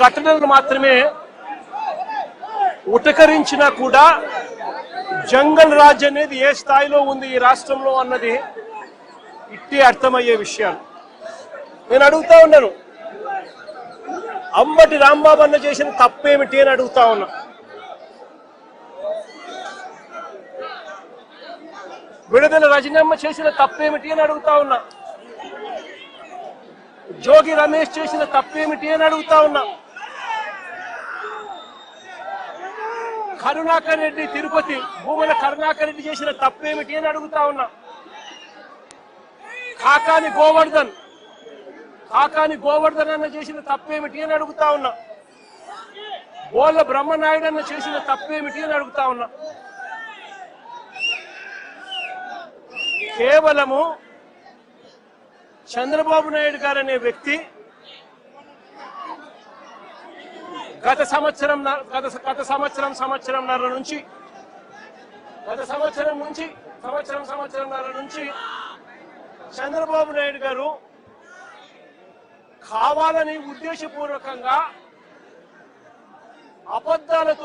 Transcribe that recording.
కట్టడలు మాత్రమే ఉటకరించినా కూడా జంగల్ రాజ్ అనేది ఏ స్థాయిలో ఉంది ఈ రాష్ట్రంలో అన్నది ఇట్టే అర్థమయ్యే విషయాలు. నేను అడుగుతా ఉన్నాను. అంబటి రాంబాబు అన్న చేసిన తప్పేమిటి అని అడుగుతా ఉన్నా. విడుదల రజనమ్మ చేసిన తప్పేమిటి అని అడుగుతా ఉన్నా. జోగి రమేష్ చేసిన తప్పేమిటి అని అడుగుతా ఉన్నా. కరుణాకర్ రెడ్డి తిరుపతి భూముల కరుణాకర్ రెడ్డి చేసిన తప్పేమిటి అని అడుగుతా ఉన్నా. కాకాని గోవర్ధన్ కాకాని గోవర్ధన్ అన్న చేసిన తప్పేమిటి అని అడుగుతా ఉన్నా. బోళ్ళ బ్రహ్మనాయుడు అన్న చేసిన తప్పేమిటి అని అడుగుతా ఉన్నా. కేవలము చంద్రబాబు నాయుడు గారు అనే వ్యక్తి గత సంవత్సరం గత గత సంవత్సరం సంవత్సరంన్నర నుంచి గత సంవత్సరం నుంచి సంవత్సరం సంవత్సరంన్నర నుంచి చంద్రబాబు నాయుడు గారు కావాలని ఉద్దేశపూర్వకంగా అబద్ధాలతో